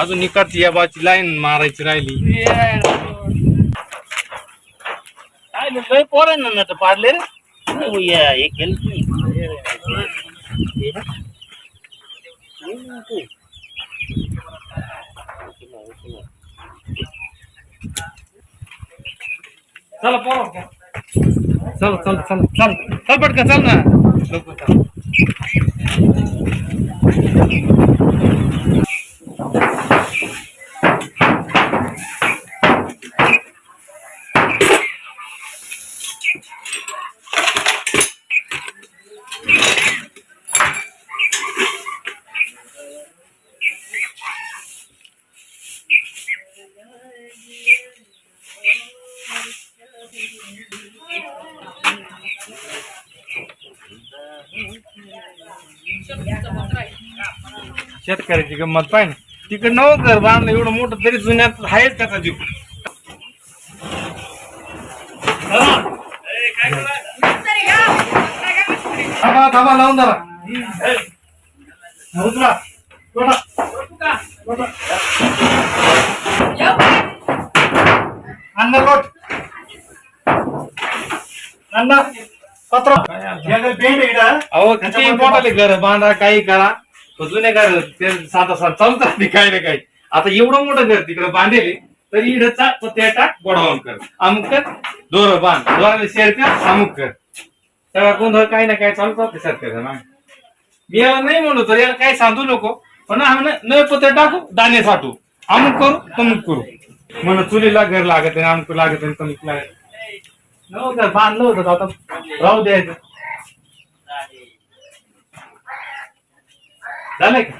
अजून निकाची या बाची लाईन मारायची राहिली. लय पोरांना ना तर पाडले रे. केलं ना. चला पोरा. चल चल चल चल. चल पटकन चल ना. शेतकऱ्याची गंमत पाहिजे तिकडे नव घर बांधलं एवढं मोठं तरी जुन्यात आहेच त्याचा जीव. थांबा थांबा लावून जरा उतरा सोडा. अन्न पत्र. लोट अहो किती घर बांधा काही करा. पण जुने घर ते साधा साधा चालत राहते काही ना काही. आता एवढं मोठं घर तिकडे बांधेले तरी इकडे चाक ते टाक गोडावून कर. अमुक कर दोर बांध. दोराला शेर कर अमुक कर. तेव्हा गोंधळ काही ना काही चालू राहते शेतकऱ्याचा ना मी याला नाही म्हणलो तर याला काही सांगू नको पण आम्ही न पत्र टाकू दाणे साठू. अमुक करू तमुक करू. म्हणून चुलीला घर लागत आहे अमुक लागत आहे तमुक लागत नव्हतं बांधलं होतं आता राहू द्यायचं. झालंय का?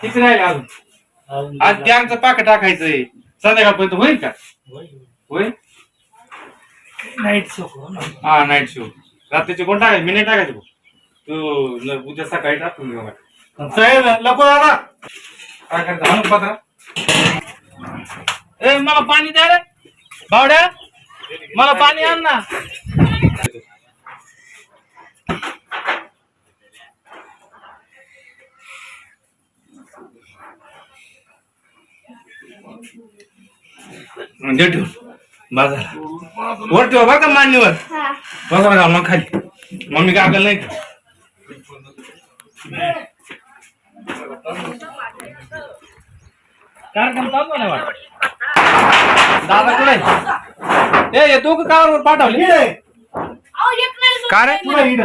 किती राहिलं अजून? आज गॅंगचं पाक टाकायचंय. संध्याकाळपर्यंत होईल का? होईल. नाईट शो हा नाईट शो. रात्रीचे कोण टाकायचे? मी नाही टाकायचे भाऊ. तू उद्या सकाळी टाकून घेऊ. साहेब दादा. काय करता? म्हणून पत्रा. ए मला पाणी द्या रे. बावड्या मला पाणी आण ना. दे ठेव. बाजार वर ठेवा बरं का मान्यवर बघा घाल मग खाली. मम्मी कागल नाही का? कार्यक्रम चालू नाही वाटत. दादा कुठे? ए हे दोघं कावर पाठवले. अहो, एक नळी का रे? सोडून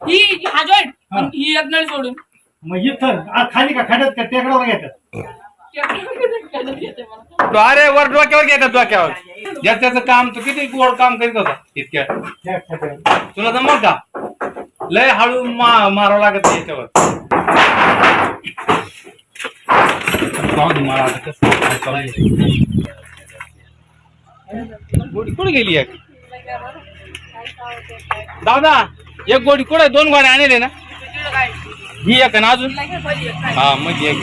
ही ही हा जॉईंट पण ही एक नळी सोडून. मग इथं. आ, खाली का? खड्यात का? टेकडावर घेतात अरे वर डोक्यावर घेतात डोक्यावर. ज्या त्याचं काम तू किती गोड काम करीत होता. इतक्या. तुला जमल का? लय हळू मा मारावं लागत नाही याच्यावर. मला आता कसं गोडी कुठे गेली एक? दादा एक गोडी कुठे दोन गोड्या आणले ना. ही एक ना अजून? हा मग एक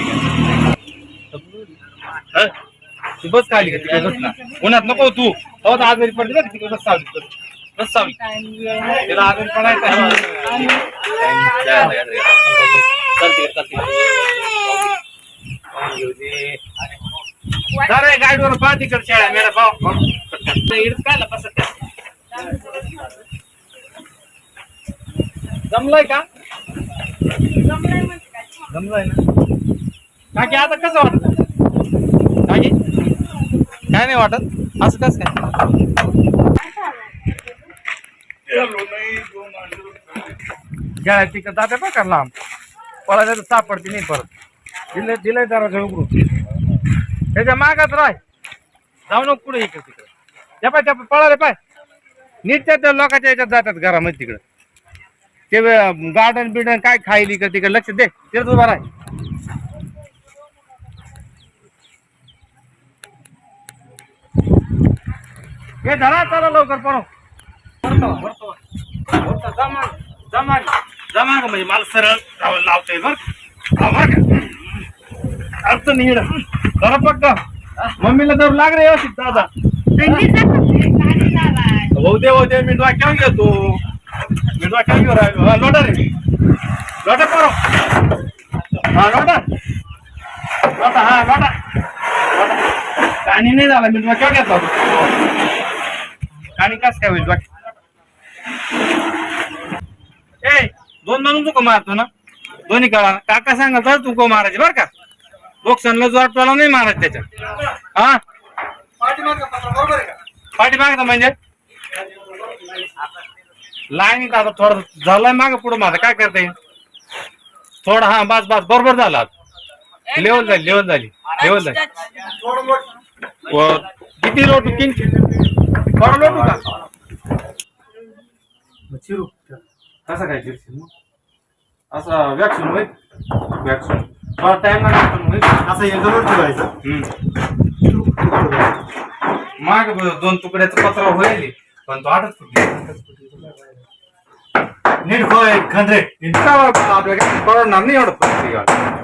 तू बस खाली का? तिकडे बस ना. उन्हात नको तू. हो तर आजारी पडली ना तिकडे? बस सावली बस. बस सावली त्याला आजारी पडायचं आहे. चल तिकडे, चल तिकडे. अरे गाडीवर पहा तिकडे शेळ्या मेरा पाव इकडे काय? बसत जमलंय का म्हणजे जमलंय ना. काकी आता कसं वाटत? काकी काय नाही वाटत. असं कस काय? गेल्या तिकडे जाते बघ का लांब. पळायला तर सापडते नाही परत. दिले दिलंय जरा उघडून. त्याच्या मागात राय. जाऊ नको पुढे इकडे तिकडे. त्या पाय त्या पळाले पाय. नीट त्या लोकांच्या याच्यात जातात घरामध्ये तिकडे. ते गार्डन बिर्डन काय खायली का तिकडे? लक्ष दे. तेच उभा आहे हे धरा चला लवकर पळो जमा जमा जमा म्हणजे मला सरळ लावतोय बर का? बर जरा पक्क मम्मीला जर लाग रे व्यवस्थित दादा होऊ दे होऊ दे मी डोक्यावर घेतो. मी डोक्यावर घेऊ राहिलो. हा, लोटा रे. लोटा करो हा लोटा. लोटा हा लोटा. पाणी नाही झाला मी डोक्यावर घेतला कस काय होईल डोक्यात ए दोन दोन तुको मारतो ना? दोन्ही काळा काका सांगा तर तुको मारायचे बर का? बोक्सनला जोर टोला नाही मारायचं त्याच्यात. हा? पाठी मागता म्हणजे? लाईन आता थोडं झालंय माग पुढे माझं काय करते थोडं हा बस बस. बरोबर झाला लेवल झाली लेवल झाली. लेवल झाली. किती लोटू? किंची थोडं लोटू का? चिरू कसं काय चिरशील मग? असं वॅक्सिन होईल वॅक्सिन. थोडा टाइम लागेल असं एकदम ठेवायचं. हम्म. माग दोन तुकड्याचं पत्र होईल. पण तो आठच फुटली नीट होय खंदरे आपल्याला परवडणार नाही एवढं